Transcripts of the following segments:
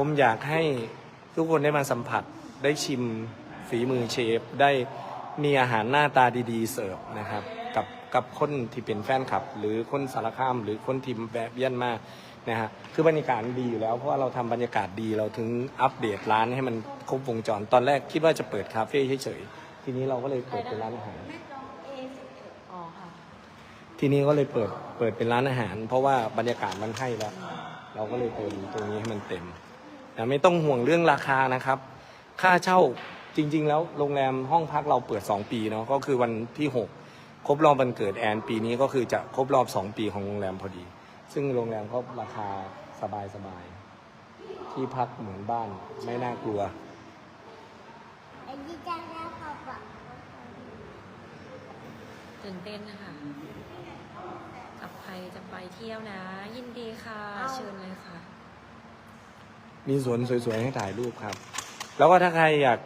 ผมอยากให้ทุกคนได้มาสัมผัสได้ชิมฝีมือเชฟ ได้มีอาหารหน้าตาดีๆ เสิร์ฟนะครับ กับกับคนที่เป็นแฟนคลับ หรือคนสารคาม หรือคนทีมแบบเยี่ยนมากนะฮะคือบรรยากาศดีอยู่แล้วเพราะว่าเราทำบรรยากาศดีเราถึงอัปเดตร้านให้มันครบวงจรตอนแรกคิดว่าจะเปิดคาเฟ่เฉยๆทีนี้เราก็เลยเปิดเป็นร้านอาหารทีนี้ก็เลยเปิดเปิดเป็นร้านอาหาร เพราะว่าบรรยากาศมันให้แล้วเราก็เลยเติมตรงนี้ให้มันเต็ม แต่ไม่ต้องห่วงเรื่องราคานะครับ ค่าเช่าจริง ๆ แล้วโรงแรมห้องพักเราเปิด 2 ปีเนาะก็คือวันที่ 6 ครบรอบวันเกิดแอนปีนี้ก็คือจะครบรอบ 2 ปีของโรงแรมพอดี ซึ่งโรงแรมก็ราคาสบายๆที่พักเหมือนบ้านไม่น่ากลัว ตื่นเต้นนะคะกับใครจะไปเที่ยวนะ ยินดีค่ะ เชิญเลยค่ะ มีสวนสวยๆให้ถ่ายรูปครับ แล้วก็ถ้าใครอยาก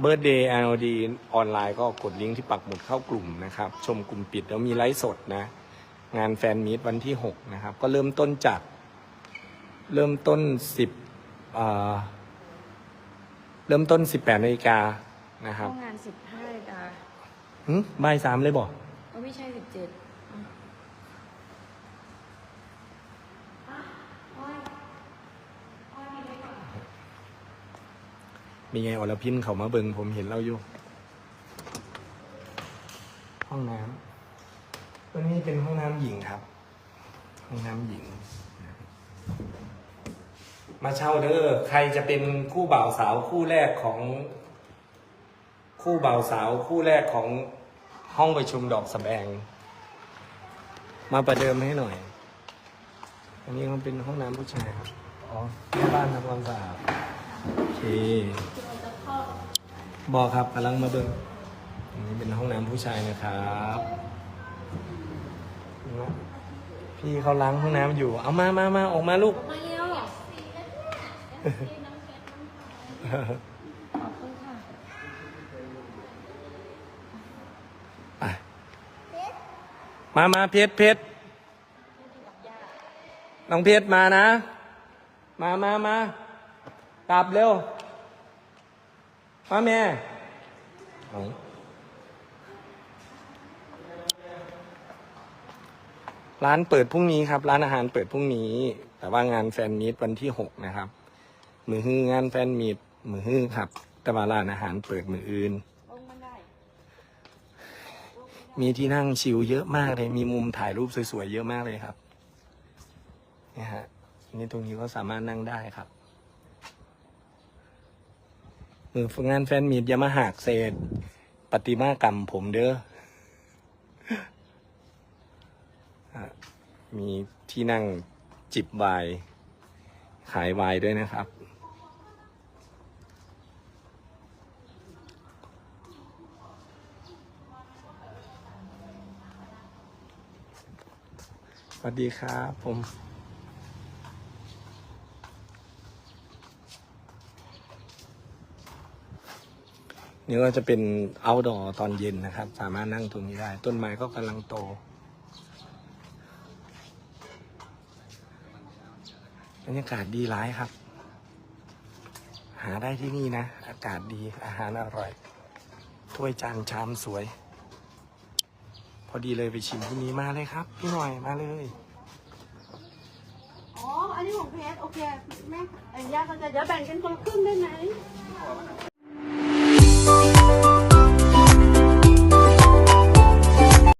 เบิร์ดเดย์ LD ออนไลน์ก็กดลิงก์ที่ปักหมุดเข้ากลุ่มนะครับ ชมกลุ่มปิดแล้วมีไลฟ์สดนะ งานแฟนมีตวันที่ 6 นะครับ ก็เริ่มต้นจาก เริ่มต้น 10อ่าเริ่มต้น 18นาฬิกานะครับเข้างานสิบห้านาฬิกาหึบ่ายสามเลยบอกก็ไม่ใช่สิบเจ็ด มีไงอรพินเขามาเบิงผมเห็นเราอยู่ ห้องน้ำตัวนี้เป็นห้องน้ำหญิงครับ ห้องน้ำหญิง มาเช่าเด้อใครจะเป็นคู่บ่าวสาวคู่แรกของ คู่บ่าวสาวคู่แรกของห้องประชุมดอกสแบง มาประเดิมให้หน่อย อันนี้มันเป็นห้องน้ำผู้ชายครับ อ๋อแม่บ้านทำความสะอาด บอกครับกำลังมาเบิ่งอันนี้เป็นห้องน้ำผู้ชายนะครับพี่เขาล้างห้องน้ำอยู่ เอามามามาออกมาลูก มาเร็วขอบคุณค่ะไปมามาเพชรเพชรน้องเพชรมานะ มามามา กลับเร็ว มาแม่เอาร้านเปิดพรุ่งนี้ครับ ร้านอาหารเปิดพรุ่งนี้ แต่ว่างานแฟนมีตวันที่หกนะครับ มือฮื้องานแฟนมีตมือฮื้อครับ แต่ว่าร้านอาหารเปิดมืออื่นลงมาได้มีที่นั่งชิลเยอะมากเลย มีมุมถ่ายรูปสวยๆเยอะมากเลยครับเนี่ยฮะ นี่ตรงนี้ก็สามารถนั่งได้ครับ มือฝึกงานแฟนมีดอยามาหักเศษปฏิมากรรมผมเด้อมีที่นั่งจิบไวน์ขายไวน์ด้วยนะครับ สวัสดีครับผม นี่ก็จะเป็น outdoor ตอนเย็นนะครับ สามารถนั่งตรงนี้ได้ ต้นไม้ก็กำลังโต บรรยากาศดีร้ายครับ หาได้ที่นี่นะ อากาศดีอาหารอร่อย ถ้วยจานชามสวย พอดีเลยไปชิมที่นี้มาเลยครับ พี่หน่อยมาเลย อ๋อ อันนี้ของเพชรโอเค แม่ย่าเขาจะเดี๋ยวแบ่งกันคนละครึ่งได้ไหม